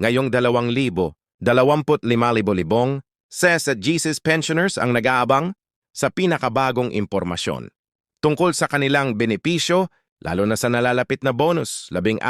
ngayong 2,025 libong says at Jesus pensioners ang nag-aabang sa pinakabagong impormasyon. Tungkol sa kanilang benepisyo, lalo na sa nalalapit na bonus, 14,000,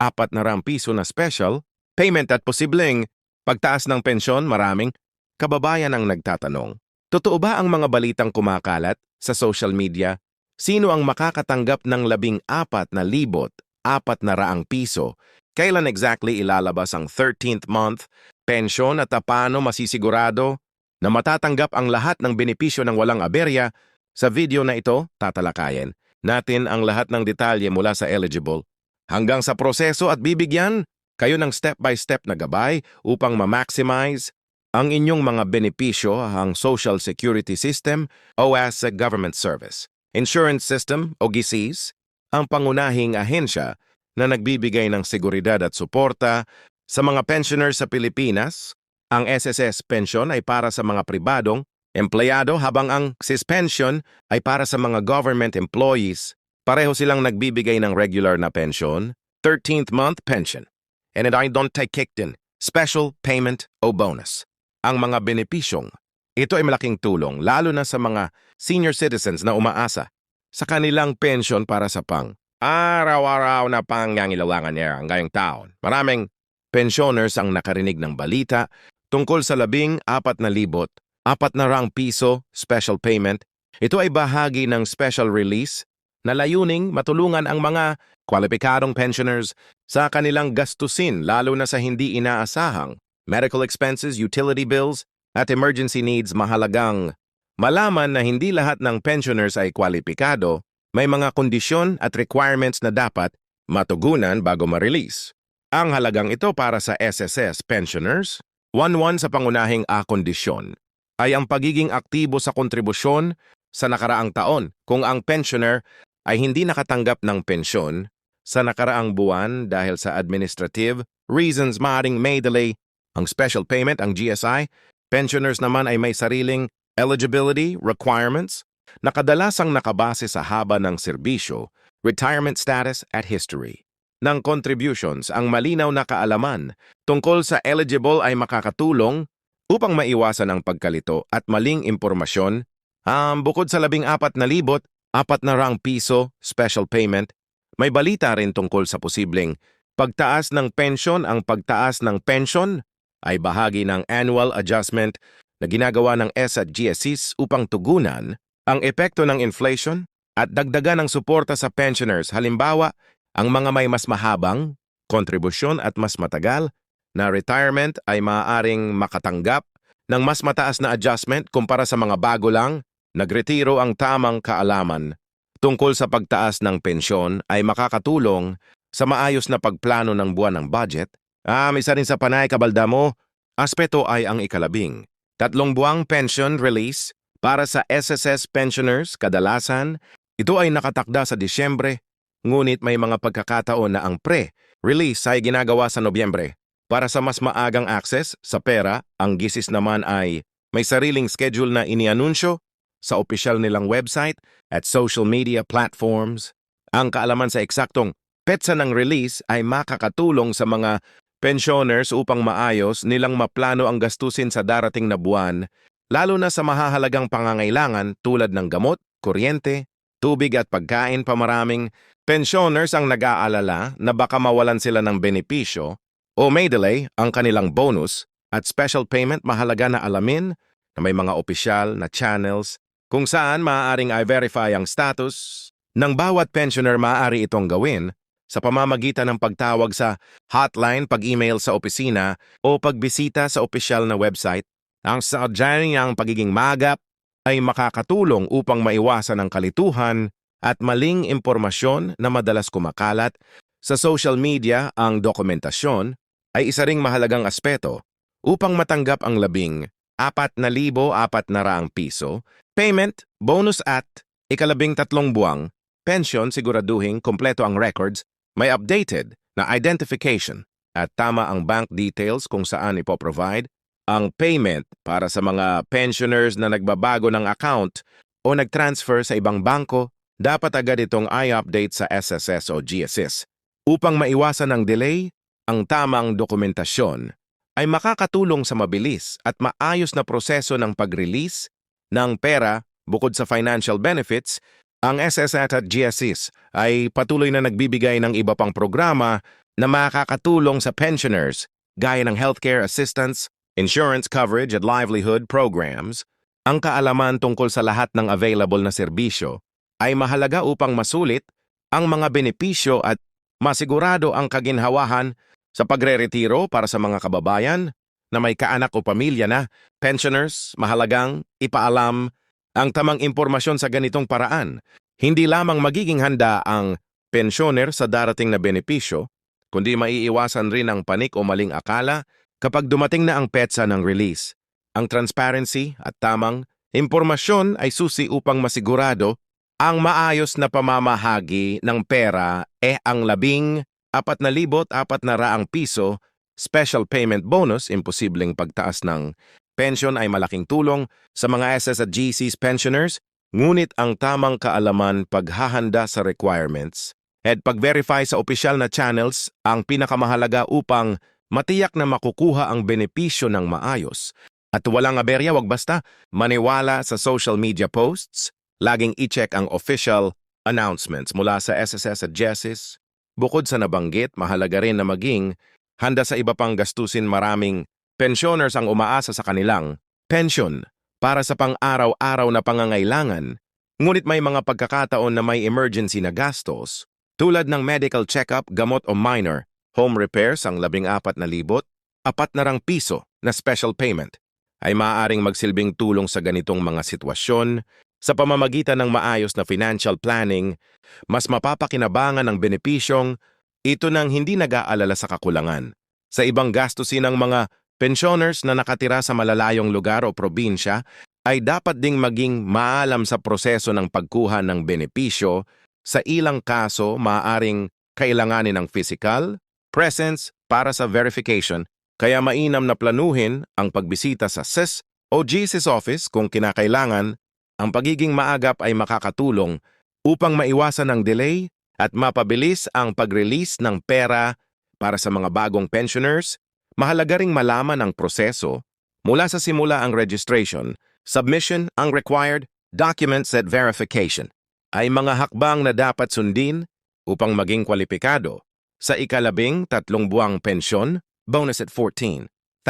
apat na rang piso na special, payment at posibleng pagtaas ng pensyon, maraming kababayan ang nagtatanong. Totoo ba ang mga balitang kumakalat sa social media? Sino ang makakatanggap ng labing apat na libot, apat na raang piso? Kailan exactly ilalabas ang 13th month pensyon at paano masisigurado na matatanggap ang lahat ng benepisyo ng walang aberya? Sa video na ito, tatalakayin natin ang lahat ng detalye mula sa eligible hanggang sa proseso at bibigyan kayo ng step-by-step na gabay upang ma-maximize ang inyong mga benepisyo ang Social Security System o as a government service. Insurance System o GISIS, ang pangunahing ahensya na nagbibigay ng seguridad at suporta sa mga pensioners sa Pilipinas. Ang SSS pension ay para sa mga pribadong empleyado habang ang SIS pension ay para sa mga government employees. Pareho silang nagbibigay ng regular na pension, 13th month pension, and I don't take kicked special payment o bonus ang mga benepisyong. Ito ay malaking tulong lalo na sa mga senior citizens na umaasa sa kanilang pensyon para sa pang araw-araw na pangyangilalagan niya ang ngayong taon. Maraming pensioners ang nakarinig ng balita tungkol sa labing apat na libot, apat na rang piso special payment. Ito ay bahagi ng special release na layuning matulungan ang mga kwalipikadong pensioners sa kanilang gastusin lalo na sa hindi inaasahang medical expenses, utility bills, at emergency needs mahalagang malaman na hindi lahat ng pensioners ay kwalipikado, may mga kondisyon at requirements na dapat matugunan bago ma-release. Ang halagang ito para sa SSS pensioners, 1-1 sa pangunahing A-kondisyon, ay ang pagiging aktibo sa kontribusyon sa nakaraang taon kung ang pensioner ay hindi nakatanggap ng pensyon sa nakaraang buwan dahil sa administrative reasons maaaring may delay ang special payment, ang GSI, pensioners naman ay may sariling eligibility requirements na kadalasang nakabase sa haba ng serbisyo, retirement status at history. Ng contributions, ang malinaw na kaalaman tungkol sa eligible ay makakatulong upang maiwasan ang pagkalito at maling impormasyon. Um, bukod sa labing apat na libot, apat na rang piso, special payment, may balita rin tungkol sa posibleng pagtaas ng pensyon ang pagtaas ng pensyon ay bahagi ng annual adjustment na ginagawa ng S at GSIS upang tugunan ang epekto ng inflation at dagdagan ng suporta sa pensioners halimbawa ang mga may mas mahabang kontribusyon at mas matagal na retirement ay maaaring makatanggap ng mas mataas na adjustment kumpara sa mga bago lang nagretiro ang tamang kaalaman tungkol sa pagtaas ng pensyon ay makakatulong sa maayos na pagplano ng buwan ng budget Ah, isa rin sa panay kabalda mo, aspeto ay ang ikalabing. Tatlong buwang pension release para sa SSS pensioners kadalasan, ito ay nakatakda sa Disyembre, ngunit may mga pagkakataon na ang pre-release ay ginagawa sa Nobyembre. Para sa mas maagang access sa pera, ang GISIS naman ay may sariling schedule na inianunsyo sa opisyal nilang website at social media platforms. Ang kaalaman sa eksaktong petsa ng release ay makakatulong sa mga pensioners upang maayos nilang maplano ang gastusin sa darating na buwan, lalo na sa mahahalagang pangangailangan tulad ng gamot, kuryente, tubig at pagkain pa maraming pensioners ang nag-aalala na baka mawalan sila ng benepisyo o may delay ang kanilang bonus at special payment mahalaga na alamin na may mga opisyal na channels kung saan maaaring i-verify ang status ng bawat pensioner maaari itong gawin sa pamamagitan ng pagtawag sa hotline, pag-email sa opisina o pagbisita sa opisyal na website. Ang sadya niyang pagiging magap ay makakatulong upang maiwasan ang kalituhan at maling impormasyon na madalas kumakalat. Sa social media ang dokumentasyon ay isa ring mahalagang aspeto upang matanggap ang labing apat na libo apat na raang piso, payment, bonus at ikalabing tatlong buwang, pension siguraduhin kompleto ang records may updated na identification at tama ang bank details kung saan ipoprovide ang payment para sa mga pensioners na nagbabago ng account o nag-transfer sa ibang bangko, dapat agad itong i-update sa SSS o GSS. Upang maiwasan ang delay, ang tamang dokumentasyon ay makakatulong sa mabilis at maayos na proseso ng pag-release ng pera bukod sa financial benefits, ang SSAT at GSIS ay patuloy na nagbibigay ng iba pang programa na makakatulong sa pensioners gaya ng healthcare assistance, insurance coverage at livelihood programs. Ang kaalaman tungkol sa lahat ng available na serbisyo ay mahalaga upang masulit ang mga benepisyo at masigurado ang kaginhawahan sa pagre-retiro para sa mga kababayan na may kaanak o pamilya na pensioners, mahalagang ipaalam ang tamang impormasyon sa ganitong paraan. Hindi lamang magiging handa ang pensioner sa darating na benepisyo, kundi maiiwasan rin ang panik o maling akala kapag dumating na ang petsa ng release. Ang transparency at tamang impormasyon ay susi upang masigurado ang maayos na pamamahagi ng pera eh ang labing apat na libot apat na raang piso special payment bonus, imposibleng pagtaas ng pension ay malaking tulong sa mga SS at GCs pensioners, ngunit ang tamang kaalaman paghahanda sa requirements at pag-verify sa opisyal na channels ang pinakamahalaga upang matiyak na makukuha ang benepisyo ng maayos. At walang aberya, wag basta maniwala sa social media posts, laging i-check ang official announcements mula sa SSS at GESIS. Bukod sa nabanggit, mahalaga rin na maging handa sa iba pang gastusin maraming pensioners ang umaasa sa kanilang pension para sa pang-araw-araw na pangangailangan. Ngunit may mga pagkakataon na may emergency na gastos tulad ng medical check-up, gamot o minor, home repairs ang labing apat na libot, apat na rang piso na special payment ay maaaring magsilbing tulong sa ganitong mga sitwasyon sa pamamagitan ng maayos na financial planning, mas mapapakinabangan ang benepisyong ito nang hindi nag-aalala sa kakulangan. Sa ibang gastusin ng mga pensioners na nakatira sa malalayong lugar o probinsya ay dapat ding maging maalam sa proseso ng pagkuha ng benepisyo. Sa ilang kaso, maaaring kailanganin ng physical presence para sa verification kaya mainam na planuhin ang pagbisita sa SIS o GSIS office kung kinakailangan, ang pagiging maagap ay makakatulong upang maiwasan ang delay at mapabilis ang pag-release ng pera para sa mga bagong pensioners. Mahalaga ring malaman ang proseso. Mula sa simula ang registration, submission ang required, documents at verification. Ay mga hakbang na dapat sundin upang maging kwalipikado sa ikalabing tatlong buwang pensyon bonus at 14,400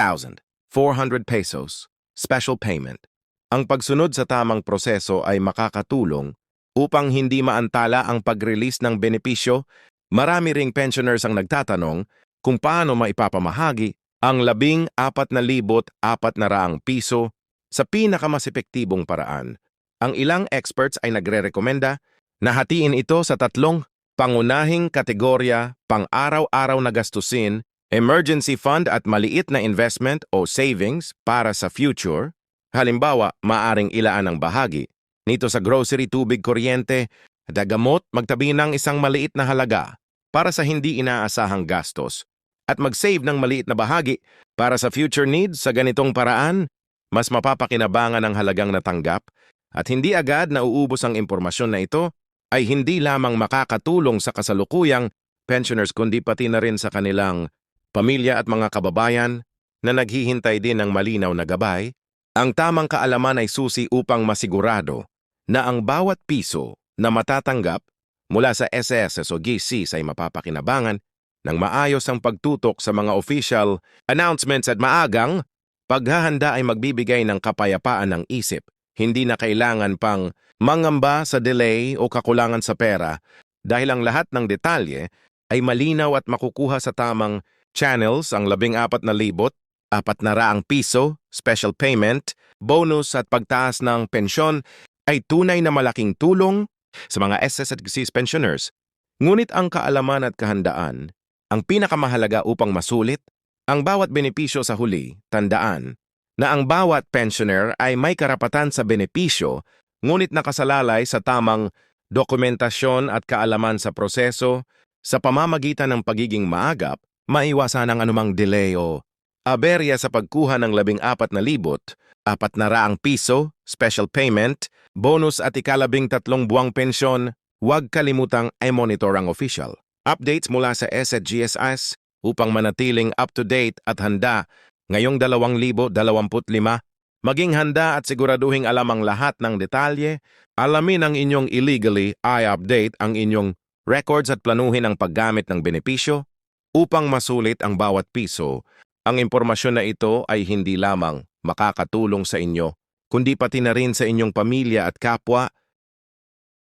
pesos, special payment. Ang pagsunod sa tamang proseso ay makakatulong upang hindi maantala ang pag-release ng benepisyo. Marami ring pensioners ang nagtatanong kung paano maipapamahagi ang labing apat na libot apat na raang piso sa pinakamas epektibong paraan. Ang ilang experts ay nagre-rekomenda na hatiin ito sa tatlong pangunahing kategorya pang-araw-araw na gastusin emergency fund at maliit na investment o savings para sa future, halimbawa maaring ilaan ang bahagi. Nito sa grocery, tubig, kuryente, dagamot, magtabi ng isang maliit na halaga para sa hindi inaasahang gastos. At mag-save ng maliit na bahagi para sa future needs sa ganitong paraan, mas mapapakinabangan ang halagang natanggap at hindi agad nauubos ang impormasyon na ito ay hindi lamang makakatulong sa kasalukuyang pensioners kundi pati na rin sa kanilang pamilya at mga kababayan na naghihintay din ng malinaw na gabay, ang tamang kaalaman ay susi upang masigurado na ang bawat piso na matatanggap mula sa SSS o GCs ay mapapakinabangan ng maayos ang pagtutok sa mga official announcements at maagang paghahanda ay magbibigay ng kapayapaan ng isip. Hindi na kailangan pang mangamba sa delay o kakulangan sa pera dahil ang lahat ng detalye ay malinaw at makukuha sa tamang channels ang labing apat na libot, apat na raang piso, special payment, bonus at pagtaas ng pensyon ay tunay na malaking tulong sa mga SS at GCs pensioners. Ngunit ang kaalaman at kahandaan ang pinakamahalaga upang masulit ang bawat benepisyo sa huli, tandaan na ang bawat pensioner ay may karapatan sa benepisyo ngunit nakasalalay sa tamang dokumentasyon at kaalaman sa proseso sa pamamagitan ng pagiging maagap maiwasan ang anumang delay o aberya sa pagkuha ng labing apat na raang piso, special payment, bonus at ikalabing tatlong buwang pensyon, huwag kalimutang i-monitor ang official. Updates mula sa SGSS upang manatiling up-to-date at handa ngayong 2025. Maging handa at siguraduhing alam ang lahat ng detalye, alamin ang inyong illegally i-update ang inyong records at planuhin ang paggamit ng benepisyo upang masulit ang bawat piso. Ang impormasyon na ito ay hindi lamang makakatulong sa inyo, kundi pati na rin sa inyong pamilya at kapwa